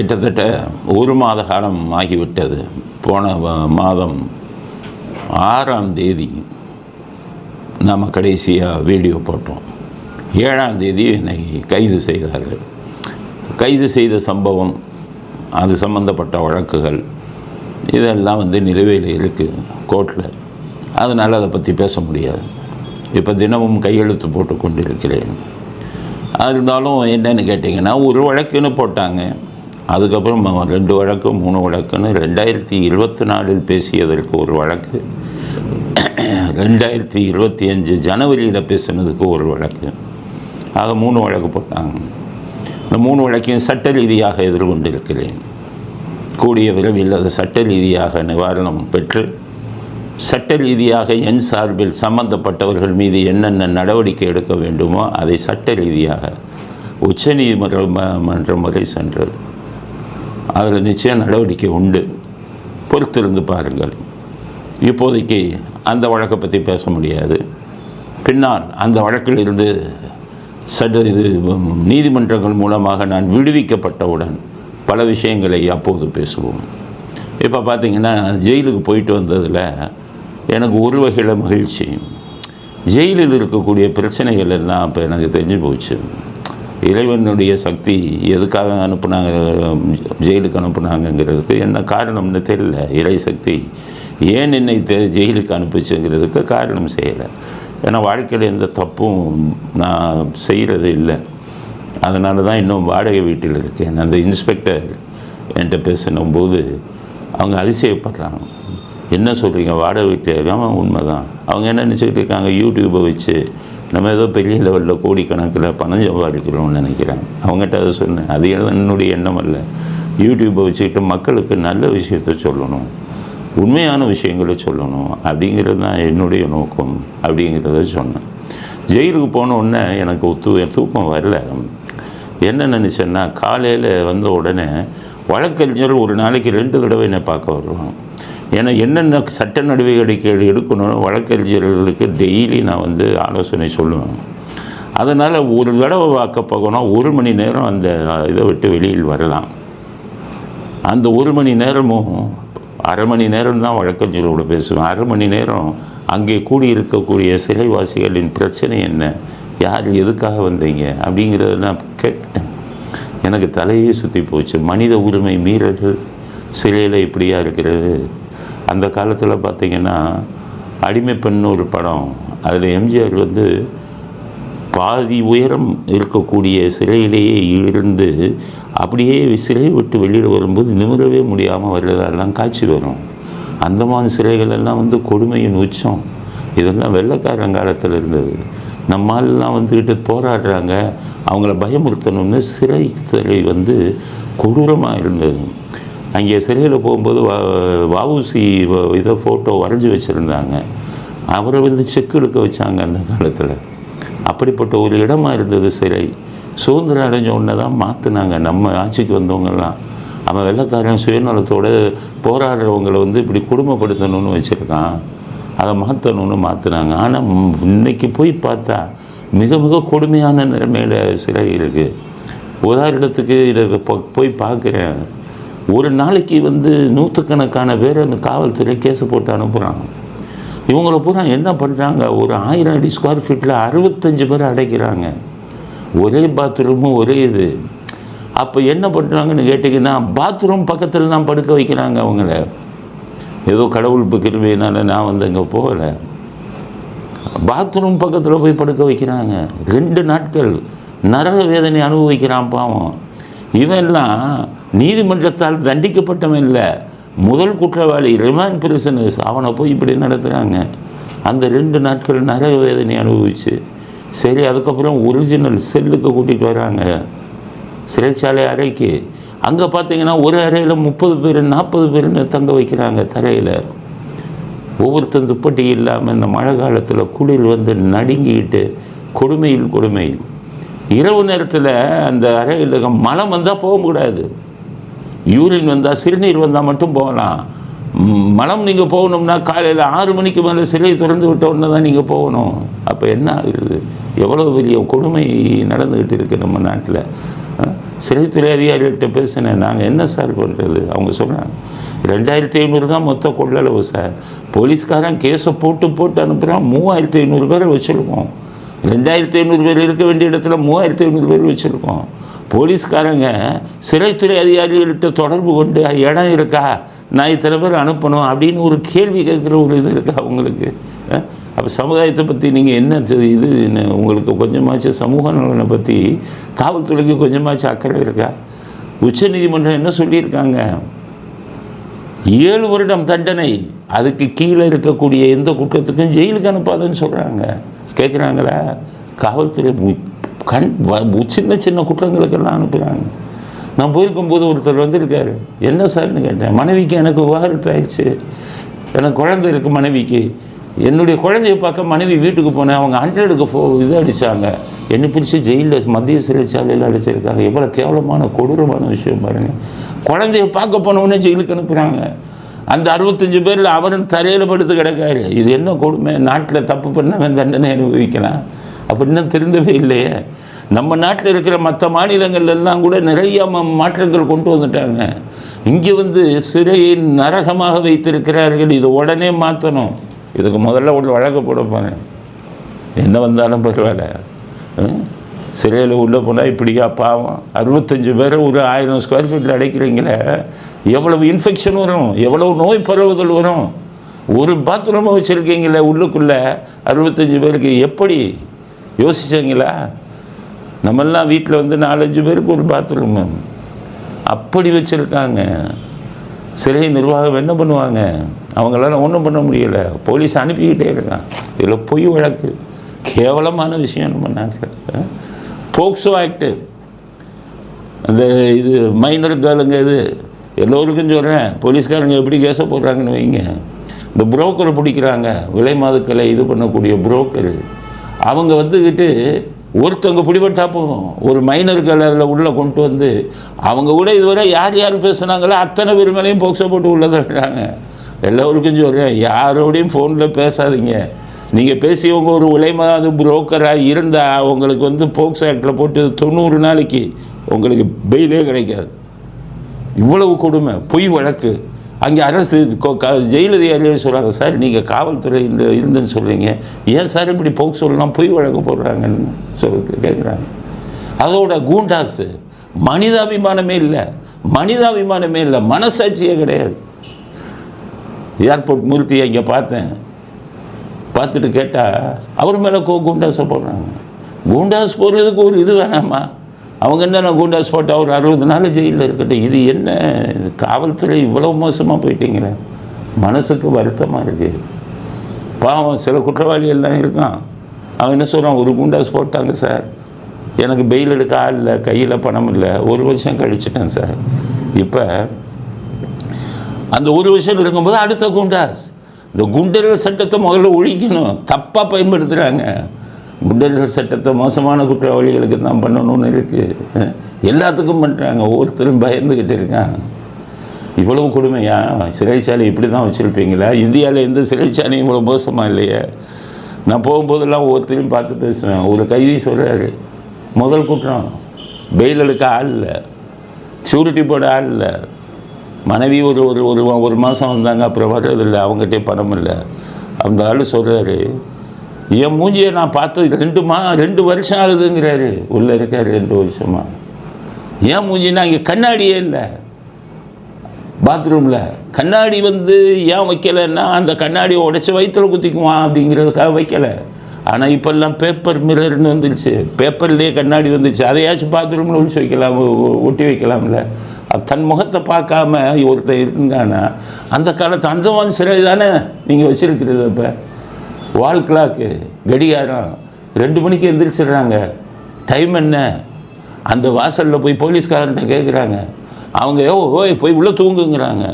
கிட்டத்தட்ட ஒரு மாத காலம் ஆகிவிட்டது. போன மாதம் ஆறாம் தேதி நாம் கடைசியாக வீடியோ போட்டோம். ஏழாம் தேதி என்னை கைது செய்தார்கள். கைது செய்த சம்பவம் அது சம்பந்தப்பட்ட வழக்குகள் இதெல்லாம் வந்து நிலுவையில் இருக்குது கோர்ட்டில் அதனால் அதை பற்றி பேச முடியாது. இப்போ தினமும் கையெழுத்து போட்டு கொண்டிருக்கிறேன். அது இருந்தாலும் என்னன்னு கேட்டிங்கன்னா ஒரு வழக்குன்னு போட்டாங்க. அதுக்கப்புறம் ரெண்டு வழக்கு மூணு வழக்குன்னு ரெண்டாயிரத்தி இருபத்தி நாலில் பேசியதற்கு ஒரு வழக்கு. ரெண்டாயிரத்தி இருபத்தி அஞ்சு ஜனவரியில் பேசுனதுக்கு ஒரு வழக்கு. ஆக மூணு வழக்கு போட்டாங்க. இந்த மூணு வழக்கையும் சட்ட ரீதியாக எதிர்கொண்டிருக்கிறேன். கூடிய விரைவில் அது சட்ட ரீதியாக நிவாரணம் பெற்று சட்ட ரீதியாக என் சார்பில் சம்பந்தப்பட்டவர்கள் மீது என்னென்ன நடவடிக்கை எடுக்க வேண்டுமோ அதை சட்ட ரீதியாக உச்சநீதிமன்ற மன்றம் வரை சென்று அதில் நிச்சயம் நடவடிக்கை உண்டு. பொறுத்திருந்து பாருங்கள். இப்போதைக்கு அந்த வழக்கை பற்றி பேச முடியாது. பின்னால் அந்த வழக்கிலிருந்து சட்ட இது நீதிமன்றங்கள் மூலமாக நான் விடுவிக்கப்பட்டவுடன் பல விஷயங்களை அப்போது பேசுவோம். இப்போ பார்த்தீங்கன்னா ஜெயிலுக்கு போயிட்டு வந்ததில் எனக்கு ஒரு வகையில் மகிழ்ச்சி. ஜெயிலில் இருக்கக்கூடிய பிரச்சனைகள் எல்லாம் இப்போ எனக்கு தெரிஞ்சு போச்சு. இறைவனுடைய சக்தி எதுக்காக அனுப்புனாங்க ஜெயிலுக்கு அனுப்புனாங்கங்கிறதுக்கு என்ன காரணம்னு தெரியல. இறை சக்தி ஏன் என்னை தெ- ஜெயிலுக்கு அனுப்பிச்சுங்கிறதுக்கு காரணம் செய்யலை. ஏன்னா வாழ்க்கையில் எந்த தப்பும் நான் செய்கிறது இல்லை. அதனால தான் இன்னும் வாடகை வீட்டில் இருக்கேன். அந்த இன்ஸ்பெக்டர் என்கிட்ட பேசினும்போது அவங்க அதிசயப்படுறாங்க. என்ன சொல்கிறீங்க வாடகை வீட்டில் இருக்காமல் உண்மை தான் அவங்க என்ன நினச்சிக்கிட்டு இருக்காங்க? யூடியூப்பை வச்சு நம்ம ஏதோ பெரிய லெவலில் கோடிக்கணக்கில் பணம் சம்பாதிக்கிறோம்னு நினைக்கிறேன். அவங்ககிட்ட அதை சொன்னேன். அது என்னுடைய எண்ணம் அல்ல. யூடியூப்பை வச்சுக்கிட்டு மக்களுக்கு நல்ல விஷயத்த சொல்லணும். உண்மையான விஷயங்களை சொல்லணும். அப்படிங்கிறது தான் என்னுடைய நோக்கம் அப்படிங்கிறத சொன்னேன். ஜெயிலுக்கு போன உடனே எனக்கு தூ தூக்கம் வரல. என்ன நினச்சேன்னா காலையில் வந்த உடனே வழக்கறிஞர் ஒரு நாளைக்கு ரெண்டு தடவை என்னை பார்க்க வருவாங்க ஏன்னா என்னென்ன சட்ட நடவடிக்கைகள் எடுக்கணும் வழக்கறிஞர்களுக்கு டெய்லி நான் வந்து ஆலோசனை சொல்லுவேன். அதனால் ஒரு தடவை பார்க்க போகணும் ஒரு மணி நேரம் அந்த இதை விட்டு வெளியில் வரலாம். அந்த ஒரு மணி நேரமும் அரை மணி நேரம் தான் வழக்கறிஞரோட பேசுவேன். அரை மணி நேரம் அங்கே கூடியிருக்கக்கூடிய சிலைவாசிகளின் பிரச்சனை என்ன? யார் எதுக்காக வந்தீங்க? அப்படிங்கிறத நான் கேட்டேன். எனக்கு தலையே சுற்றி போச்சு. மனித உரிமை மீறல்கள் சிலையில் இப்படியாக இருக்கிறது? அந்த காலத்தில் பார்த்தீங்கன்னா அடிமை பெண் ஒரு படம். அதில் எம்ஜிஆர் வந்து பாதி உயரம் இருக்கக்கூடிய சிறையிலேயே இருந்து அப்படியே சிலையை விட்டு வெளியில் வரும்போது நிமிரவே முடியாமல் வர்றதெல்லாம் காட்சி வரும். அந்தமான சிலைகளெல்லாம் எல்லாம் வந்து கொடுமையின் உச்சம். இதெல்லாம் வெள்ளக்காரன் காலத்தில் இருந்தது. நம்மாலெல்லாம் வந்துக்கிட்டு போராடுறாங்க. அவங்கள பயமுறுத்தணும்னு சிறை சிறை வந்து கொடூரமாக இருந்தது. அங்கே சிறையில் போகும்போது வா வவுசி இதை ஃபோட்டோ வரைஞ்சி வச்சுருந்தாங்க. அவரை வந்து செக் எடுக்க வச்சாங்க அந்த காலத்தில். அப்படிப்பட்ட ஒரு இடமா இருந்தது சிறை. சுதந்திரம் அடைஞ்ச உடனே தான் மாற்றினாங்க நம்ம ஆட்சிக்கு வந்தவங்கெல்லாம். அவன் வெள்ளைக்காரன் சுயநலத்தோட போராடுறவங்களை வந்து இப்படி குடும்பப்படுத்தணும்னு வச்சுருக்கான். அதை மாற்றணும்னு மாற்றினாங்க ஆனால் இன்னைக்கு போய் பார்த்தா மிக மிக கொடுமையான நிலைமையில் சிறை இருக்குது உதாரணத்துக்கு இதை போய் பார்க்குறேன். ஒரு நாளைக்கு வந்து நூற்றுக்கணக்கான பேர் அந்த காவல்துறை கேஸு போட்டு அனுப்புகிறாங்க இவங்கள பூரா என்ன பண்ணுறாங்க ஒரு ஆயிரம் அடி ஸ்கொயர் ஃபீட்டில் அறுபத்தஞ்சு பேர் அடைக்கிறாங்க. ஒரே பாத்ரூமும் ஒரே இது. அப்போ என்ன பண்ணுறாங்கன்னு கேட்டிங்கன்னா பாத்ரூம் பக்கத்தில் நான் படுக்க வைக்கிறாங்க அவங்கள. ஏதோ கடவுள் கிருபையினால நான் வந்து அங்கே போகலை. பாத்ரூம் பக்கத்தில் போய் படுக்க வைக்கிறாங்க. ரெண்டு நாட்கள் நரக வேதனை அனுபவிக்கிறான் பாவம். இவெல்லாம் நீதிமன்றத்தால் தண்டிக்கப்பட்டவன் இல்லை. முதல் குற்றவாளி ரிமாண்ட் பிரிசனர்ஸ் அவனை போய் இப்படி நடத்துகிறாங்க அந்த ரெண்டு நாட்கள் நரக வேதனை அனுபவிச்சு சரி அதுக்கப்புறம் ஒரிஜினல் செல்லுக்கு கூட்டிகிட்டு வராங்க. சிறைச்சாலை அறைக்கு. அங்கே பார்த்தீங்கன்னா ஒரு அறையில் முப்பது பேர் நாற்பது பேர்னு தங்க வைக்கிறாங்க தரையில். ஒவ்வொருத்தன் துப்பட்டி இல்லாமல் இந்த மழை காலத்தில் குளிர் வந்து நடுங்கிக்கிட்டு கொடுமையில் கொடுமையில். இரவு நேரத்தில் அந்த அறையில் மலம் வந்தால் போக கூடாது யூரின் வந்தால் சிறுநீர் வந்தால் மட்டும் போகலாம். மலம் நீங்கள் போகணும்னா காலையில் ஆறு மணிக்கு மேலே சிலையை திறந்து விட்ட உடனே தான் நீங்கள் போகணும். அப்போ என்ன ஆகுது எவ்வளோ பெரிய கொடுமை நடந்துக்கிட்டு இருக்கு நம்ம நாட்டில். சிறைத்துறை அதிகாரிகிட்ட பேசினேன். நாங்கள் என்ன சார் பண்ணுறது அவங்க சொன்னாங்க ரெண்டாயிரத்தி ஐநூறு தான் மொத்த கொள்ளளவு சார். போலீஸ்காரன் கேஸை போட்டு போட்டு அனுப்புகிறான் மூவாயிரத்தி ஐநூறு பேரை வச்சுருக்கோம். ரெண்டாயிரத்தி ஐநூறு பேர் இருக்க வேண்டிய இடத்துல மூவாயிரத்தி ஐநூறு பேர் வச்சுருக்கோம். போலீஸ்காரங்க சிறைத்துறை அதிகாரிகள்கிட்ட தொடர்பு கொண்டு இடம் இருக்கா? நான் இத்தனை பேர் அனுப்பணும். அப்படின்னு ஒரு கேள்வி கேட்குற ஒரு இது இருக்கா உங்களுக்கு அப்போ சமுதாயத்தை பற்றி நீங்கள் என்ன இது உங்களுக்கு கொஞ்சமாச்சும் சமூக நலனை பற்றி காவல்துறைக்கு கொஞ்சமாச்சும் அக்கறை இருக்கா? உச்சநீதிமன்றம் என்ன சொல்லியிருக்காங்க? ஏழு வருடம் தண்டனை அதுக்கு கீழே இருக்கக்கூடிய எந்த குற்றத்துக்கும் ஜெயிலுக்கு அனுப்பாதுன்னு சொல்கிறாங்க கேட்குறாங்களா காவல்துறை கண் வ- சின்ன சின்ன குற்றங்களுக்கெல்லாம் அனுப்புகிறாங்க நான் போயிருக்கும்போது ஒருத்தர் வந்திருக்காரு. என்ன சார்னு கேட்டேன். மனைவிக்கு எனக்கு விவாகரத்து ஆயிடுச்சு எனக்கு குழந்தை இருக்குது மனைவிக்கு. என்னுடைய குழந்தைய பார்க்க மனைவி வீட்டுக்கு போனேன். அவங்க ஹண்ட்ரடுக்கு போ இது அடித்தாங்க என்னை பிடிச்சி ஜெயிலில் மத்திய சிறைச்சாலையில் அடிச்சிருக்காங்க. எவ்வளோ கேவலமான கொடூரமான விஷயம் பாருங்கள் குழந்தைய பார்க்க போனவுடனே ஜெயிலுக்கு அனுப்புகிறாங்க அந்த அறுபத்தஞ்சு பேரில் அவரும் தரையில் படுத்து கிடக்காரு. இது என்ன கொடுமை? நாட்டில் தப்பு பண்ணவன் தண்டனை அனுபவிக்கலாம். அப்படி இன்னும் இல்லையே. நம்ம நாட்டில் இருக்கிற மற்ற மாநிலங்கள்ல எல்லாம் கூட நிறைய ம- மாற்றங்கள் கொண்டு வந்துட்டாங்க. இங்கே வந்து சிறையை நரகமாக வைத்திருக்கிறார்கள். இது உடனே மாற்றணும் இதுக்கு முதல்ல ஒரு வழக்கு போட போகிறேன் என்ன வந்தாலும் பரவாயில்ல. சிறையில் உள்ளே போனால் இப்படியா? பாவம். அறுபத்தஞ்சு பேரை ஒரு ஆயிரம் ஸ்கொயர் ஃபீட்டில் அடைக்கிறீங்களே. எவ்வளவு இன்ஃபெக்ஷன் வரும் எவ்வளவு நோய் பரவுதல் வரும். ஒரு பாத்ரூமை வச்சுருக்கீங்களே உள்ளுக்குள்ளே அறுபத்தஞ்சு பேருக்கு எப்படி? யோசிச்சீங்களா? நம்மெல்லாம் வீட்டில் வந்து நாலஞ்சு பேருக்கு ஒரு பாத்ரூமு அப்படி வச்சுருக்காங்க. சிறை நிர்வாகம் என்ன பண்ணுவாங்க? அவங்களால ஒன்றும் பண்ண முடியலை. போலீஸ் அனுப்பிக்கிட்டே இருக்கான். இதில் பொய் வழக்கு. கேவலமான விஷயம் நம்ம நாட்டில். போக்சோ ஆக்டு. அந்த இது மைனர் கேளுங்க இது. எல்லோருக்கும் சொல்கிறேன் போலீஸ்காரங்க எப்படி கேஸை போடுறாங்கன்னு வைங்க. இந்த புரோக்கரை பிடிக்கிறாங்க விலை மாதுக்களை இது பண்ணக்கூடிய புரோக்கர். அவங்க வந்துக்கிட்டு ஒருத்தவங்க பிடிபட்டா போதும். ஒரு மைனர்கள் அதில் உள்ளே கொண்டு வந்து அவங்க கூட இதுவரை யார் யார் பேசுனாங்களோ அத்தனை பெருமையிலையும் மேலேயும் போக்சோ போட்டு உள்ளே தள்ளுறாங்க எல்லோருக்கும் சொல்கிறேன் யாரோடையும் ஃபோனில் பேசாதீங்க. நீங்கள் பேசியவங்க ஒரு உலைமாது புரோக்கராக இருந்தால் உங்களுக்கு வந்து போக்ஸ் ஆக்டில் போட்டு தொண்ணூறு நாளைக்கு உங்களுக்கு பெயிலே கிடைக்காது. இவ்வளவு கொடுமை பொய் வழக்கு. அங்கே அரசு கொ- சொல்கிறாங்க சார் நீங்கள் காவல்துறை இந்த இருந்துன்னு சொல்கிறீங்க ஏன் சார் இப்படி போக்சோலாம் பொய் வழக்கு போடுறாங்கன்னு சொல் கேட்குறாங்க அதோட கூண்டாஸு மனிதாபிமானமே இல்லை. மனிதாபிமானமே இல்லை. மனசாட்சியே கிடையாது. ஏர்போர்ட் மூர்த்தியை இங்கே பார்த்தேன். பார்த்துட்டு கேட்டால் அவர் மேலே கோ குண்டாஸை போடுறாங்க. குண்டாஸ் போடுறதுக்கு ஒரு இது வேணாமா? அவங்க என்ன குண்டாஸ் போட்டு அவர் அறுபது நாள் ஜெயிலில் இருக்கட்டும். இது என்ன? காவல்துறை இவ்வளோ மோசமாக போயிட்டீங்களே. மனசுக்கு வருத்தமாக இருக்குது பாவம் சில குற்றவாளி எல்லாம் இருக்கான். அவன் என்ன சொல்கிறான் ஒரு குண்டாஸ் போட்டாங்க சார். எனக்கு பெயில் எடுக்க ஆள் இல்லை கையில் பணம் இல்லை. ஒரு வருஷம் கழிச்சிட்டேன் சார். இப்போ அந்த ஒரு வருஷம் இருக்கும்போது அடுத்த குண்டாஸ் இந்த குண்டர்கள் சட்டத்தை முதல்ல ஒழிக்கணும். தப்பாக பயன்படுத்துகிறாங்க குண்டர்கள் சட்டத்தை மோசமான குற்றவாளிகளுக்கு தான் பண்ணணும்னு இருக்குது எல்லாத்துக்கும் பண்ணுறாங்க ஒவ்வொருத்தரும் பயந்துக்கிட்டு இருக்கான் இவ்வளவு கொடுமையா? சிறைச்சாலை இப்படி தான் வச்சுருப்பீங்களா? இந்தியாவில் எந்த சிறைச்சாலையும் இவ்வளோ மோசமாக இல்லையே? நான் போகும்போதெல்லாம் ஒவ்வொருத்தரையும் பார்த்து பேசுவேன். ஒரு கைதி சொல்கிறாரு முதல் குற்றம் பெயில் எடுக்க ஆள் இல்லை. ஷூரிட்டி போட ஆள் இல்லை. மனைவி ஒரு ஒரு ஒரு ஒரு மாதம் வந்தாங்க அப்புறம் வர்றதில்லை. அவங்ககிட்டே பணம் இல்லை. அந்த ஆள் சொல்கிறாரு என் மூஞ்சியை நான் பார்த்து ரெண்டு மா ரெண்டு வருஷம் ஆகுதுங்கிறாரு. உள்ளே இருக்கார் ரெண்டு வருஷமா. ஏன் மூஞ்சினா இங்கே கண்ணாடியே இல்லை. பாத்ரூமில் கண்ணாடி வந்து ஏன் வைக்கலைன்னா அந்த கண்ணாடியை உடச்சி வயிற்றுல குத்திக்குவான் அப்படிங்கிறதுக்காக வைக்கலை. ஆனால் இப்போல்லாம் பேப்பர் மிரர்னு வந்துருச்சு. பேப்பர்லேயே கண்ணாடி வந்துச்சு அதையாச்சும் பாத்ரூமில் ஒழிச்சு வைக்கலாம் ஒட்டி வைக்கலாம்ல. அது தன் முகத்தை பார்க்காம ஒருத்தன் இருந்தானா அந்த காலத்து அந்தமான் சிறை தானே நீங்கள் வச்சுருக்கிறது அப்போ? வால் கிளாக்கு கடிகாரம். ரெண்டு மணிக்கு எந்திரிச்சிடுறாங்க. டைம் என்ன? அந்த வாசலில் போய் போலீஸ்காரன்ட்ட கேட்குறாங்க அவங்க ஓ ஓய் போய் உள்ளே தூங்குங்கிறாங்க.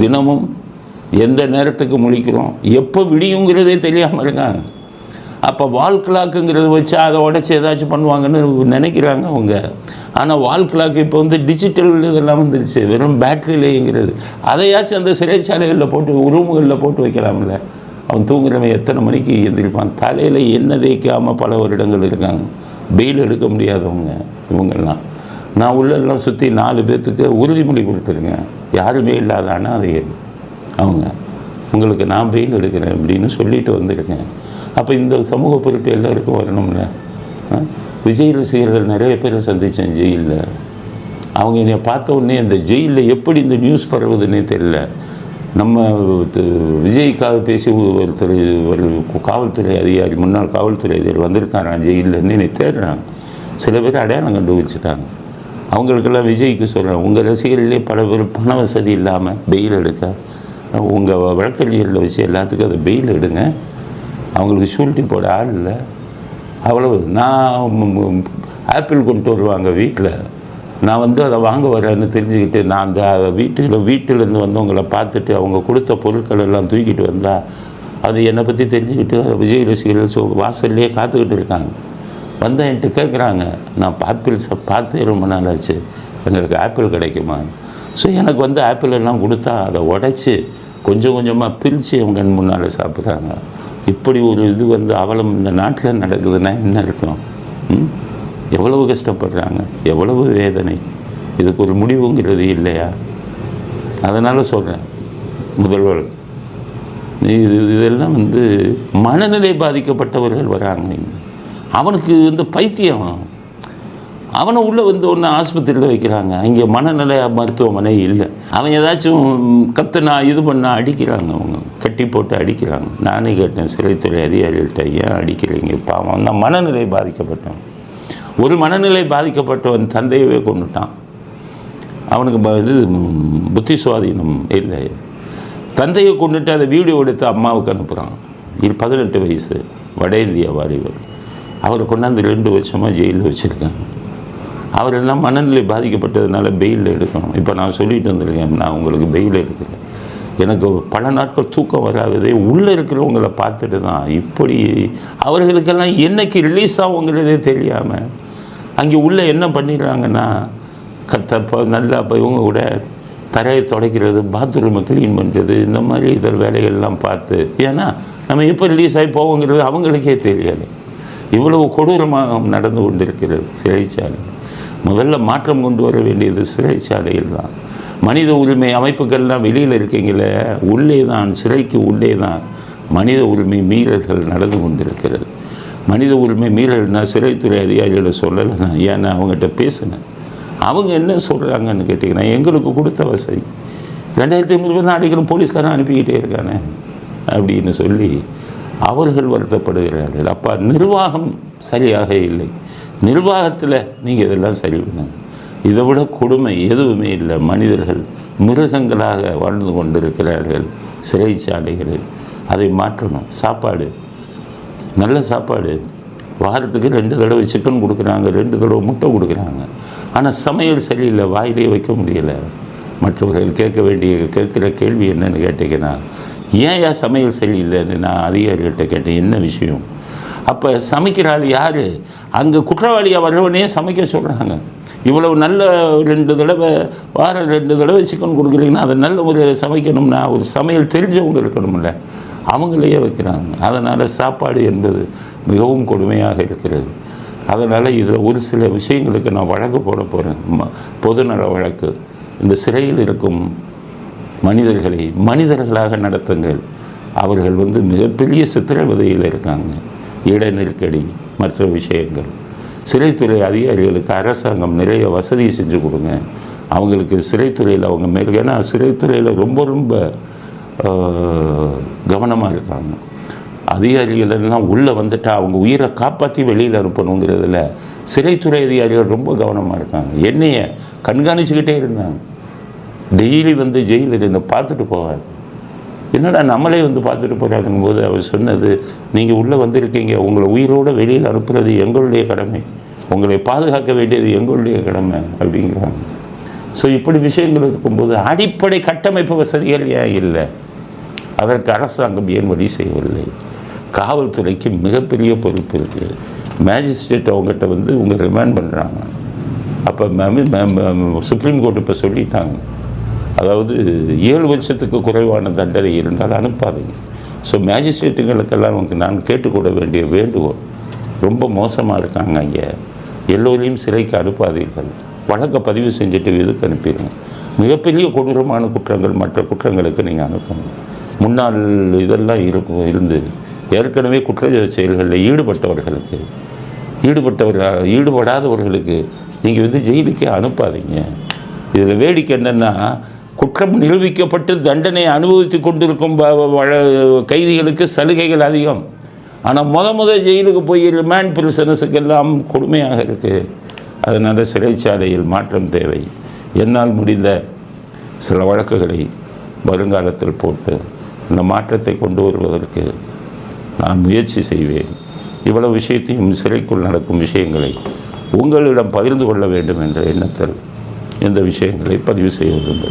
தினமும் எந்த நேரத்துக்கு முழிக்கிறோம்? எப்போ விடியுங்கிறதே தெரியாமல் இருக்காங்க. அப்போ வால் கிளாக்குங்கிறத வச்சு அதை உடச்சி ஏதாச்சும் பண்ணுவாங்கன்னு நினைக்கிறாங்க அவங்க. ஆனால் வால் கிளாக் இப்போ வந்து டிஜிட்டல் இதெல்லாம் வந்துருச்சு. வெறும் பேட்டரியிலேங்கிறது அதையாச்சும் அந்த சிறைச்சாலைகளில் போட்டு ரூமுகளில் போட்டு வைக்கலாம்ல. அவன் தூங்குறவன் எத்தனை மணிக்கு எந்திரிப்பான்? தலையில் எண்ணெய் தேய்க்காமல் பல வருடங்கள் இருக்காங்க. பெயில் எடுக்க முடியாதவங்க இவங்கெல்லாம். நான் உள்ளெல்லாம் சுற்றி நாலு பேர்த்துக்கு உறுதிமொழி கொடுத்துருங்க. யாருமே இல்லாத அனாதைகள் அவங்க உங்களுக்கு நான் பெயில் எடுக்கிறேன் அப்படின்னு சொல்லிட்டு வந்திருக்கேன். அப்போ இந்த சமூக பொறுப்பு எல்லாருக்கும் வரணும்ல. விஜய் ரசிகர்கள் நிறைய பேரை சந்தித்தேன் ஜெயிலில். அவங்க என்னை பார்த்த உடனே இந்த ஜெயிலில் எப்படி இந்த நியூஸ் பரவுதுன்னே தெரியல. நம்ம விஜய்க்காக பேசி ஒருத்தர் ஒரு காவல்துறை அதிகாரி முன்னாள் காவல்துறை அதிகாரி வந்திருக்காரா. ஜெயிலேருந்து என்னை தேடுறாங்க. சில பேர் அடையாளம் கண்டுபிடிச்சிட்டாங்க. அவங்களுக்கெல்லாம் விஜய்க்கு சொல்கிறேன் உங்கள் ரசிகர்களே பல பேர் பண வசதி இல்லாமல் பெயில் எடுக்க உங்கள் வழக்கறிஞர்களை வச்சு எல்லாத்துக்கும் அதை பெயில் எடுங்க. அவங்களுக்கு ஷூரிட்டி போட ஆள் இல்லை. அவ்வளவு. நான் ஆப்பிள் கொண்டு வருவாங்க வீட்டில். நான் வந்து அதை வாங்க வரேன்னு தெரிஞ்சுக்கிட்டு நான் அந்த வீட்டில் வீட்டிலேருந்து வந்தவங்களை பார்த்துட்டு அவங்க கொடுத்த பொருட்கள் எல்லாம் தூக்கிட்டு வந்தால் அது என்னை பற்றி தெரிஞ்சுக்கிட்டு விஜய் ரசிகர்கள் சொ வாசல்லையே காத்துக்கிட்டு இருக்காங்க. வந்தால் என்கிட்ட கேட்குறாங்க நான் ஆப்பிள் பார்த்து ரொம்ப நாள் ஆச்சு எங்களுக்கு ஆப்பிள் கிடைக்குமா? ஸோ எனக்கு வந்து ஆப்பிள் எல்லாம் கொடுத்தா அதை உடைச்சி கொஞ்சம் கொஞ்சமாக பிரித்து அவங்க கண் முன்னால் சாப்பிட்றாங்க. இப்படி ஒரு இது வந்து அவலம் இந்த நாட்டில் நடக்குதுன்னா என்ன அர்த்தம்? ம்? எவ்வளவு கஷ்டப்படுறாங்க? எவ்வளவு வேதனை? இதுக்கு ஒரு முடிவுங்கிறது இல்லையா? அதனால் சொல்கிறேன் முதல்வர். இது இதெல்லாம் வந்து மனநிலை பாதிக்கப்பட்டவர்கள் வராங்க அவனுக்கு வந்து பைத்தியம். அவனை உள்ளே வந்து ஒன்று ஆஸ்பத்திரியில் வைக்கிறாங்க. இங்கே மனநிலை மருத்துவமனை இல்லை. அவன் ஏதாச்சும் கத்துனா இது பண்ணா அடிக்கிறாங்க அவங்க. கட்டி போட்டு அடிக்கிறாங்க. நானே கேட்டேன் சிறைத்துறை அதிகாரிகள்கிட்ட ஏன் அடிக்கிறீங்க? பாவம். நான் மனநிலை பாதிக்கப்பட்டேன். ஒரு மனநிலை பாதிக்கப்பட்டவன் தந்தையவே கொண்டுட்டான். அவனுக்கு இது புத்தி சுவாதீனம் இல்லை. தந்தையை கொண்டுட்டு அதை வீடியோ எடுத்து அம்மாவுக்கு அனுப்புகிறான் இது பதினெட்டு வயசு வட இந்திய வாலிபர். அவரை கொண்டாந்து ரெண்டு வருஷமாக ஜெயிலில் வச்சுருக்காங்க அவர் எல்லாம் மனநிலை பாதிக்கப்பட்டதுனால பெயிலில் எடுக்கணும். இப்போ நான் சொல்லிட்டு வந்திருக்கேன் நான் உங்களுக்கு பெயில் எடுக்கிறேன் எனக்கு பல நாட்கள் தூக்கம் வராததே உள்ளே இருக்கிறவங்களை பார்த்துட்டு தான் இப்படி அவர்களுக்கெல்லாம் என்னைக்கு ரிலீஸ் ஆகுங்கிறதே தெரியாமல் அங்கே உள்ளே என்ன பண்ணிடுறாங்கன்னா கத்தப்போ நல்லா இப்போ இவங்க கூட தரையை துடைக்கிறது பாத்ரூமை க்ளீன் பண்ணுறது இந்த மாதிரி இதர் வேலைகள்லாம் பார்த்து ஏன்னா நம்ம எப்போ ரிலீஸ் ஆகி போவோங்கிறது அவங்களுக்கே தெரியாது. இவ்வளவு கொடூரமாக நடந்து கொண்டிருக்கிறது சிறைச்சாலை. முதல்ல மாற்றம் கொண்டு வர வேண்டியது சிறைச்சாலையில் தான் மனித உரிமை அமைப்புகள்லாம் வெளியில் இருக்கீங்களே உள்ளே தான் சிறைக்கு உள்ளே தான் மனித உரிமை மீறல்கள் நடந்து கொண்டிருக்கிறது. மனித உரிமை மீறல்னா சிறைத்துறை அதிகாரிகளை சொல்லலை நான். ஏன்னா அவங்ககிட்ட பேசினேன். அவங்க என்ன சொல்கிறாங்கன்னு கேட்டிங்கன்னா எங்களுக்கு கொடுத்த வசதி. ரெண்டாயிரத்தி ஐநூறு பேர் அடிக்கணும் போலீஸ்காரன் அனுப்பிக்கிட்டே இருக்கானே அப்படின்னு சொல்லி அவர்கள் வருத்தப்படுகிறார்கள். அப்பா நிர்வாகம் சரியாக இல்லை. நிர்வாகத்தில் நீங்கள் இதெல்லாம் சரி பண்ணுங்க இதை விட கொடுமை எதுவுமே இல்லை. மனிதர்கள் மிருகங்களாக வாழ்ந்து கொண்டிருக்கிறார்கள் சிறைச்சாலைகளில் அதை மாற்றணும். சாப்பாடு நல்ல சாப்பாடு. வாரத்துக்கு ரெண்டு தடவை சிக்கன் கொடுக்குறாங்க ரெண்டு தடவை முட்டை கொடுக்குறாங்க. ஆனால் சமையல் சரியில்லை வாயிலே வைக்க முடியலை. மற்றவர்கள் கேட்க வேண்டிய கேட்குற கேள்வி என்னன்னு கேட்டிங்கன்னா ஏன் ஏன் சமையல் சரியில்லைன்னு நான் அதிகாரிகிட்ட கேட்டேன் என்ன விஷயம்? அப்போ சமைக்கிற ஆள் யார்? அங்கே குற்றவாளியாக வர்றவனே சமைக்க சொல்கிறாங்க இவ்வளவு நல்ல ரெண்டு தடவை வாரம் ரெண்டு தடவை சிக்கன் கொடுக்குறீங்கன்னா அதை நல்ல முறையில் சமைக்கணும்னா ஒரு சமையல் தெரிஞ்சவங்க இருக்கணும்ல. அவங்களையே வைக்கிறாங்க. அதனால் சாப்பாடு என்பது மிகவும் கொடுமையாக இருக்கிறது. அதனால் இதில் ஒரு சில விஷயங்களுக்கு நான் வழக்கு போட போகிறேன் ம- பொதுநல வழக்கு. இந்த சிறையில் இருக்கும் மனிதர்களை மனிதர்களாக நடத்துங்கள். அவர்கள் வந்து மிகப்பெரிய சித்திரவதையில் இருக்காங்க. இட நெருக்கடி மற்ற விஷயங்கள். சிறைத்துறை அதிகாரிகளுக்கு அரசாங்கம் நிறைய வசதி செஞ்சு கொடுங்க. அவங்களுக்கு சிறைத்துறையில் அவங்க மேல் ஏன்னா சிறைத்துறையில் ரொம்ப ரொம்ப கவனமாக இருக்காங்க. அதிகாரிகள் எல்லாம் உள்ளே வந்துட்டா அவங்க உயிரை காப்பாற்றி வெளியில் அனுப்பணுங்கிறதுல சிறைத்துறை அதிகாரிகள் ரொம்ப கவனமாக இருக்காங்க. என்னைய கண்காணிச்சுக்கிட்டே இருந்தாங்க. டெய்லி வந்து ஜெயிலில் இருந்து பார்த்துட்டு போவார். என்னடா நம்மளே வந்து பார்த்துட்டு போகிறாருங்கும் போது அவர் சொன்னது நீங்கள் உள்ளே வந்திருக்கீங்க. உங்களை உயிரோடு வெளியில் அனுப்புறது எங்களுடைய கடமை. உங்களை பாதுகாக்க வேண்டியது எங்களுடைய கடமை அப்படிங்கிறாங்க. ஸோ இப்படி விஷயங்கள் இருக்கும்போது அடிப்படை கட்டமைப்பு வசதிகள் ஏன் இல்லை? அதற்கு அரசாங்கம் ஏன் வழி செய்யவில்லை? காவல்துறைக்கு மிகப்பெரிய பொறுப்பு இருக்குது மேஜிஸ்ட்ரேட் அவங்ககிட்ட வந்து இவங்க ரிமாண்ட் பண்ணுறாங்க அப்போ சுப்ரீம் கோர்ட் இப்போ சொல்லிட்டாங்க. அதாவது ஏழு வருஷத்துக்கு குறைவான தண்டனை இருந்தால் அனுப்பாதீங்க. ஸோ மேஜிஸ்ட்ரேட்டுங்களுக்கெல்லாம் அவங்க நான் கேட்டுக்கொள்ள வேண்டிய வேண்டுகோள். ரொம்ப மோசமாக இருக்காங்க இங்கே எல்லோரையும் சிறைக்கு அனுப்பாதீர்கள். வழக்கை பதிவு செஞ்சுட்டு இதுக்கு அனுப்பிடுங்க? மிகப்பெரிய கொடூரமான குற்றங்கள் மற்ற குற்றங்களுக்கு நீங்கள் அனுப்பணும். முன்னாள் இதெல்லாம் இருக்கும் இருந்து ஏற்கனவே குற்ற செயல்களில் ஈடுபட்டவர்களுக்கு ஈடுபட்டவர்கள் ஈடுபடாதவர்களுக்கு நீங்கள் வந்து ஜெயிலுக்கே அனுப்பாதீங்க. இதில் வேடிக்கை என்னென்னா குற்றம் நிரூபிக்கப்பட்டு தண்டனை அனுபவித்து கொண்டிருக்கும் கைதிகளுக்கு சலுகைகள் அதிகம். ஆனால் முத முத ஜெயிலுக்கு போய் ரிமாண்ட் பிரிசனஸுக்கு எல்லாம் கொடுமையாக இருக்குது அதனால் சிறைச்சாலையில் மாற்றம் தேவை. என்னால் முடிந்த சில வழக்குகளை வருங்காலத்தில் போட்டு இந்த மாற்றத்தை கொண்டு வருவதற்கு நான் முயற்சி செய்வேன். இவ்வளவு விஷயத்தையும் சிறைக்குள் நடக்கும் விஷயங்களை உங்களிடம் பகிர்ந்து கொள்ள வேண்டும் என்ற எண்ணத்தில் இந்த விஷயங்களை பதிவு செய்ய விரும்புகிறேன்